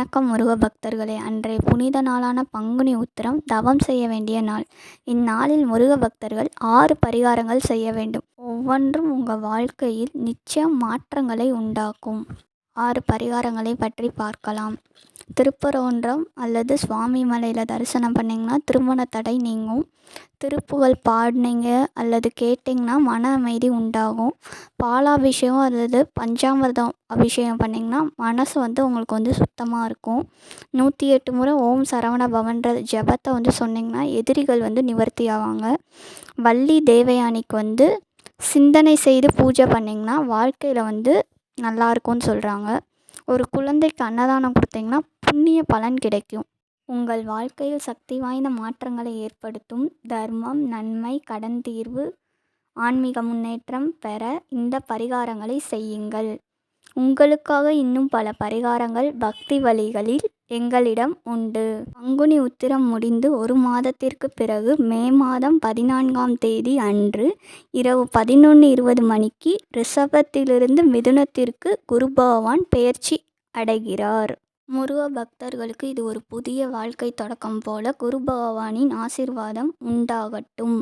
வணக்கம் முருக பக்தர்களே. அன்றைய புனித நாளான பங்குனி உத்திரம் தவம் செய்ய வேண்டிய நாள். இந்நாளில் முருக பக்தர்கள் ஆறு பரிகாரங்கள் செய்ய வேண்டும். ஒவ்வொன்றும் உங்கள் வாழ்க்கையில் நிச்சயம் மாற்றங்களை உண்டாக்கும். ஆறு பரிகாரங்களை பற்றி பார்க்கலாம். திருப்பரங்குன்றம் அல்லது சுவாமி மலையில் தரிசனம் பண்ணிங்கன்னா திருமண தடை நீங்கும். திருப்புகழ் பாடினீங்க அல்லது கேட்டிங்கன்னா மன அமைதி உண்டாகும். பாலாபிஷேகம் அல்லது பஞ்சாமிர்தம் அபிஷேகம் பண்ணிங்கன்னா மனசு வந்து உங்களுக்கு வந்து சுத்தமாக இருக்கும். நூற்றி எட்டு முறை ஓம் சரவண பவன்ற ஜபத்தை வந்து சொன்னிங்கன்னா எதிரிகள் வந்து நிவர்த்தி ஆவாங்க. வள்ளி தேவயானிக்கு வந்து சிந்தனை செய்து பூஜை பண்ணிங்கன்னா வாழ்க்கையில் வந்து நல்லா இருக்கும்னு சொல்கிறாங்க ஒரு குழந்தைக்கு அன்னதானம் கொடுத்தீங்கன்னா புண்ணிய பலன் கிடைக்கும். உங்கள் வாழ்க்கையில் சக்தி வாய்ந்த மாற்றங்களை ஏற்படுத்தும் தர்மம் நன்மை கடன் தீர்வு ஆன்மீக முன்னேற்றம் பெற இந்த பரிகாரங்களை செய்யுங்கள். உங்களுக்காக இன்னும் பல பரிகாரங்கள் பக்தி வழிகளில் எங்களிடம் உண்டு. பங்குனி உத்திரம் முடிந்து ஒரு மாதத்திற்கு பிறகு மே மாதம் பதினான்காம் தேதி அன்று இரவு பதினொன்று இருபது மணிக்கு ரிஷபத்திலிருந்து மிதுனத்திற்கு குரு பகவான் பெயர்ச்சி அடைகிறார். முருக பக்தர்களுக்கு இது ஒரு புதிய வாழ்க்கை தொடக்கம் போல குரு பகவானின் ஆசிர்வாதம் உண்டாகட்டும்.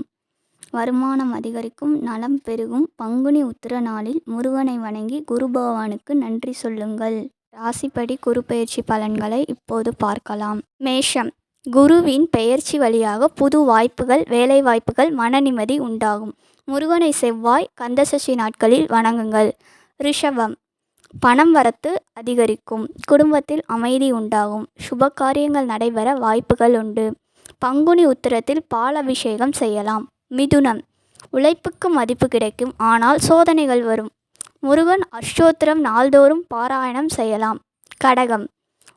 வருமானம் அதிகரிக்கும் நலம் பெருகும். பங்குனி உத்திர நாளில் முருகனை வணங்கி குரு பகவானுக்கு நன்றி சொல்லுங்கள். ராசிப்படி குரு பெயர்ச்சி பலன்களை இப்போது பார்க்கலாம். மேஷம். குருவின் பெயர்ச்சி வழியாக புது வாய்ப்புகள் வேலை வாய்ப்புகள் மன நிம்மதி உண்டாகும். முருகனை செவ்வாய் கந்தசஷ்டி நாட்களில் வணங்குங்கள். ரிஷபம். பணம் வரத்து அதிகரிக்கும். குடும்பத்தில் அமைதி உண்டாகும். சுப காரியங்கள் நடைபெற வாய்ப்புகள் உண்டு. பங்குனி உத்திரத்தில் பால் அபிஷேகம் செய்யலாம். மிதுனம். உழைப்புக்கு மதிப்பு கிடைக்கும். ஆனால் சோதனைகள் வரும். முருகன் அஷ்டோத்திரம் நாள்தோறும் பாராயணம் செய்யலாம். கடகம்.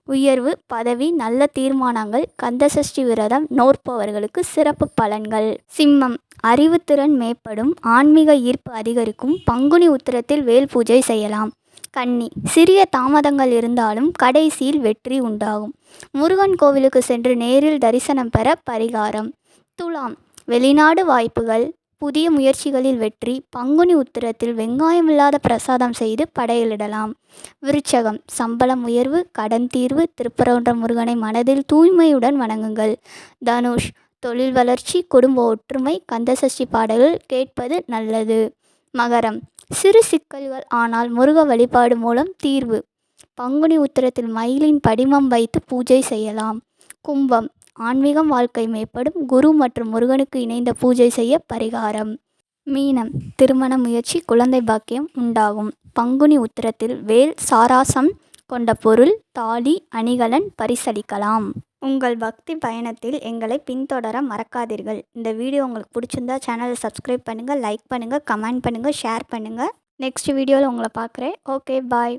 உயர்வு பதவி நல்ல தீர்மானங்கள் கந்தசஷ்டி விரதம் நோற்பவர்களுக்கு சிறப்பு பலன்கள். சிம்மம். அறிவுத்திறன் மேம்படும். ஆன்மீக ஈர்ப்பு அதிகரிக்கும். பங்குனி உத்திரத்தில் வேல் பூஜை செய்யலாம். கன்னி சிறிய தாமதங்கள் இருந்தாலும் கடைசியில் வெற்றி உண்டாகும். முருகன் கோவிலுக்கு சென்று நேரில் தரிசனம் பெற பரிகாரம். துலாம். வெளிநாடு வாய்ப்புகள். புதிய முயற்சிகளில் வெற்றி. பங்குனி உத்திரத்தில் வெங்காயமில்லாத பிரசாதம் செய்து படையலிடலாம். விருச்சகம். சம்பளம் உயர்வு கடன் தீர்வு திருப்பரங்குன்ற முருகனை மனதில் தூய்மையுடன் வணங்குங்கள். தனுஷ். தொழில் வளர்ச்சி குடும்ப ஒற்றுமை கந்தசஷ்டி பாடல்கள் கேட்பது நல்லது. மகரம். சிறு சிக்கல்கள் ஆனால் முருக வழிபாடு மூலம் தீர்வு. பங்குனி உத்திரத்தில் மயிலின் படிமம் வைத்து பூஜை செய்யலாம். கும்பம் ஆன்மீகம் வாழ்க்கை மேம்படும் குரு மற்றும் முருகனுக்கு இணைந்த பூஜை செய்ய பரிகாரம். மீனம் திருமண முயற்சி குழந்தை பாக்கியம் உண்டாகும். பங்குனி உத்திரத்தில் வேல் சாராசம் கொண்ட பொருள் தாலி அணிகலன் பரிசளிக்கலாம். உங்கள் பக்தி பயணத்தில் எங்களை பின்தொடர மறக்காதீர்கள். இந்த வீடியோ உங்களுக்கு பிடிச்சிருந்தா சேனலை சப்ஸ்கிரைப் பண்ணுங்கள் லைக் பண்ணுங்கள் கமெண்ட் பண்ணுங்கள் ஷேர் பண்ணுங்கள் நெக்ஸ்ட் வீடியோவில் உங்களை பார்க்குறேன். Okay bye